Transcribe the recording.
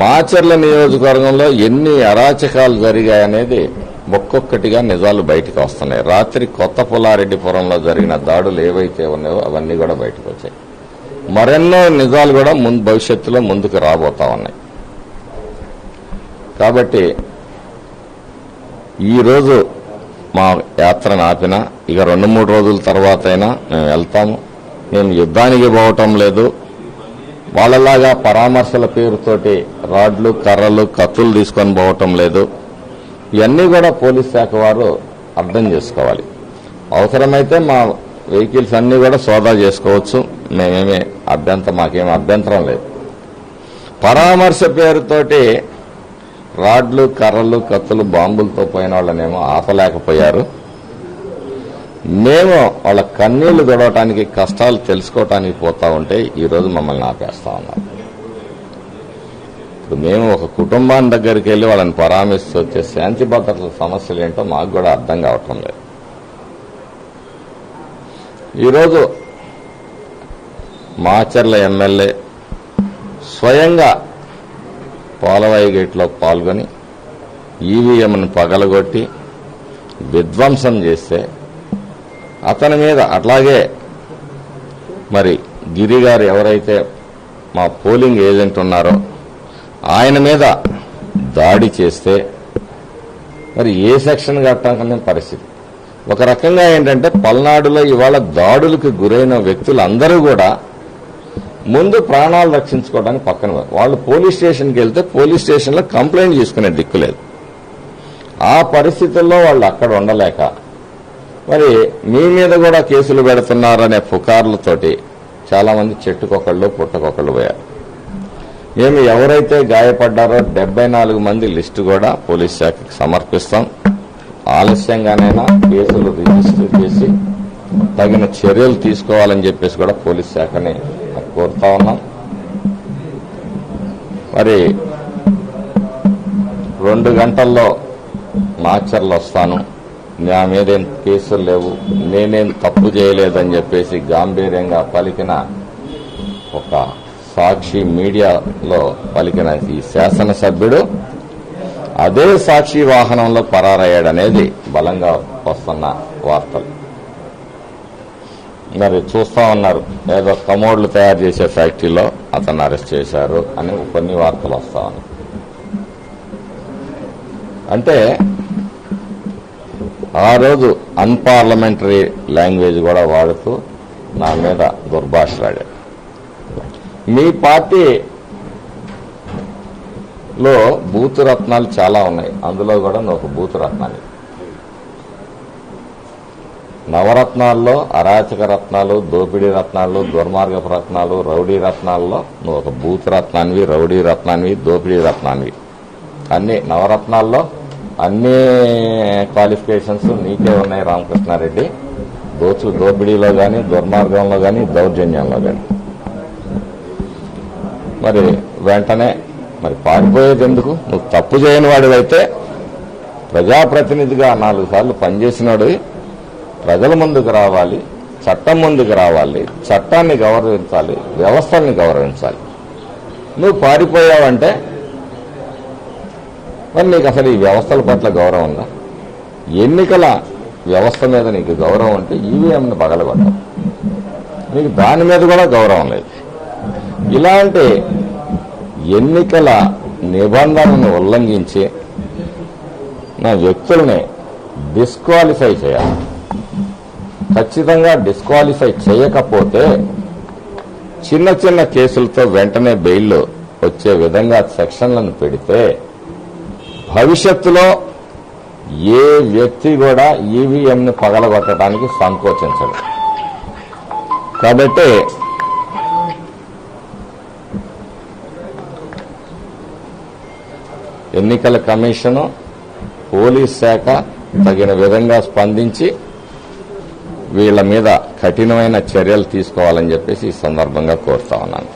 మాచర్ల నియోజకవర్గంలో ఎన్ని అరాచకాలు జరిగాయనేది ఒక్కొక్కటిగా నిజాలు బయటకు వస్తున్నాయి. రాత్రి కొత్త పుల్లారెడ్డిపురంలో జరిగిన దాడులు ఏవైతే ఉన్నాయో అవన్నీ కూడా బయటకు వచ్చాయి. మరెన్నో నిజాలు కూడా ముందు భవిష్యత్తులో ముందుకు రాబోతా ఉన్నాయి. కాబట్టి ఈరోజు మా యాత్రను ఆపిన ఇక రెండు మూడు రోజుల తర్వాత అయినా మేము వెళ్తాము. మేము యుద్ధానికి పోవటం లేదు. వాళ్ళలాగా పరామర్శల పేరుతోటి రాడ్లు కర్రలు కత్తులు తీసుకొని పోవటం లేదు. ఇవన్నీ కూడా పోలీస్ శాఖ వారు అర్థం చేసుకోవాలి. అవసరమైతే మా వెహికల్స్ అన్నీ కూడా సోదా చేసుకోవచ్చు. మేమేమి అభ్యంతరం మాకేం అభ్యంతరం లేదు. పరామర్శ పేరుతోటి రాడ్లు కర్రలు కత్తులు బాంబులతో పోయిన వాళ్ళనేమో ఆపలేకపోయారు. మేము వాళ్ళ కన్నీళ్ళు గొడవటానికి కష్టాలు తెలుసుకోవటానికి పోతా ఉంటే ఈరోజు మమ్మల్ని ఆపేస్తా ఉన్నారు. ఇప్పుడు మేము ఒక కుటుంబాన్ని దగ్గరికి వెళ్ళి వాళ్ళని పరామర్శిస్తూ వచ్చే శాంతి భద్రతల సమస్యలు ఏంటో మాకు కూడా అర్థం కావటం లేదు. ఈరోజు మాచర్ల ఎమ్మెల్యే స్వయంగా పోలవాయి గేట్లో పాల్గొని ఈవీఎంను పగలగొట్టి విధ్వంసం చేస్తే అతని మీద అట్లాగే మరి గిరి గారు ఎవరైతే మా పోలింగ్ ఏజెంట్ ఉన్నారో ఆయన మీద దాడి చేస్తే మరి ఏ సెక్షన్ కట్టకనే పరిస్థితి. ఒక రకంగా ఏంటంటే పల్నాడులో ఇవాళ దాడులకు గురైన వ్యక్తులందరూ కూడా ముందు ప్రాణాలు రక్షించుకోవడానికి పక్కన వాళ్ళు పోలీస్ స్టేషన్కి వెళ్తే పోలీస్ స్టేషన్లో కంప్లైంట్ చేసుకునే దిక్కు లేదు. ఆ పరిస్థితుల్లో వాళ్ళు అక్కడ ఉండలేక మరి మీ మీద కూడా కేసులు పెడుతున్నారనే పుకార్లతోటి చాలా మంది చెట్టుకొకళ్ళు పుట్టకొకళ్ళు పోయారు. మేము ఎవరైతే గాయపడ్డారో డెబ్బై నాలుగు మంది లిస్టు కూడా పోలీస్ శాఖకి సమర్పిస్తాం. ఆలస్యంగానైనా కేసులు రిజిస్టర్ చేసి తగిన చర్యలు తీసుకోవాలని చెప్పేసి కూడా పోలీస్ శాఖని కోరుతా ఉన్నాం. మరి రెండు గంటల్లో మాచర్లు వస్తాను నా మీదేం కేసులు లేవు. నేనేం తప్పు చేయలేదని చెప్పేసి గాంభీర్యంగా పలికిన ఒక సాక్షి మీడియాలో పలికిన ఈ శాసనసభ్యుడు అదే సాక్షి వాహనంలో పరారయ్యాడనేది బలంగా వస్తున్న వార్తలు. మరి చూస్తా ఉన్నారు. ఏదో కమోడ్లు తయారు చేసే ఫ్యాక్టరీలో అతను అరెస్ట్ చేశారు అని కొన్ని వార్తలు వస్తా ఉన్నాయి. అంటే ఆ రోజు అన్పార్లమెంటరీ లాంగ్వేజ్ కూడా వాడుతూ నా మీద దుర్భాషలాడాడు మీ పార్టీలో బూతు రత్నాలు చాలా ఉన్నాయి. అందులో కూడా నాకు ఒక రత్నాన్ని నవరత్నాల్లో అరాచక రత్నాలు దోపిడీ రత్నాలు దుర్మార్గపు రత్నాలు రౌడీ రత్నాల్లో నువ్వు ఒక బూత్ రత్నానివి రౌడీ రత్నానివి దోపిడీ రత్నానివి. అన్ని నవరత్నాల్లో అన్ని క్వాలిఫికేషన్స్ నీకే ఉన్నాయి రామకృష్ణారెడ్డి. దోచు దోపిడీలో కానీ దుర్మార్గంలో కానీ దౌర్జన్యంలో కానీ మరి వెంటనే మరి పారిపోయేది ఎందుకు? నువ్వు తప్పు చేయని వాడివైతే ప్రజాప్రతినిధిగా నాలుగు సార్లు పనిచేసినాడు ప్రజల ముందుకు రావాలి చట్టం ముందుకు రావాలి చట్టాన్ని గౌరవించాలి వ్యవస్థల్ని గౌరవించాలి. నువ్వు పారిపోయావంటే మరి నీకు అసలు ఈ వ్యవస్థల పట్ల గౌరవం ఉందా? ఎన్నికల వ్యవస్థ మీద నీకు గౌరవం ఉంటే ఈవీఎంను పగలగొట్టవు. నీకు దాని మీద కూడా గౌరవం లేదు. ఇలాంటి ఎన్నికల నిబంధనను ఉల్లంఘించి నా వ్యక్తుల్ని డిస్క్వాలిఫై చేయాలి. ఖచ్చితంగా డిస్క్వాలిఫై చేయకపోతే చిన్న చిన్న కేసులతో వెంటనే బెయిల్ వచ్చే విధంగా సెక్షన్లను పెడితే భవిష్యత్తులో ఏ వ్యక్తి కూడా ఈవీఎంను పగలగొట్టడానికి సంకోచించడు. కాబట్టి ఎన్నికల కమిషను పోలీస్ శాఖ తగిన విధంగా స్పందించి వీళ్ళ మీద కఠినమైన చర్యలు తీసుకోవాలని చెప్పేసి ఈ సందర్భంగా కోరుతా ఉన్నాను.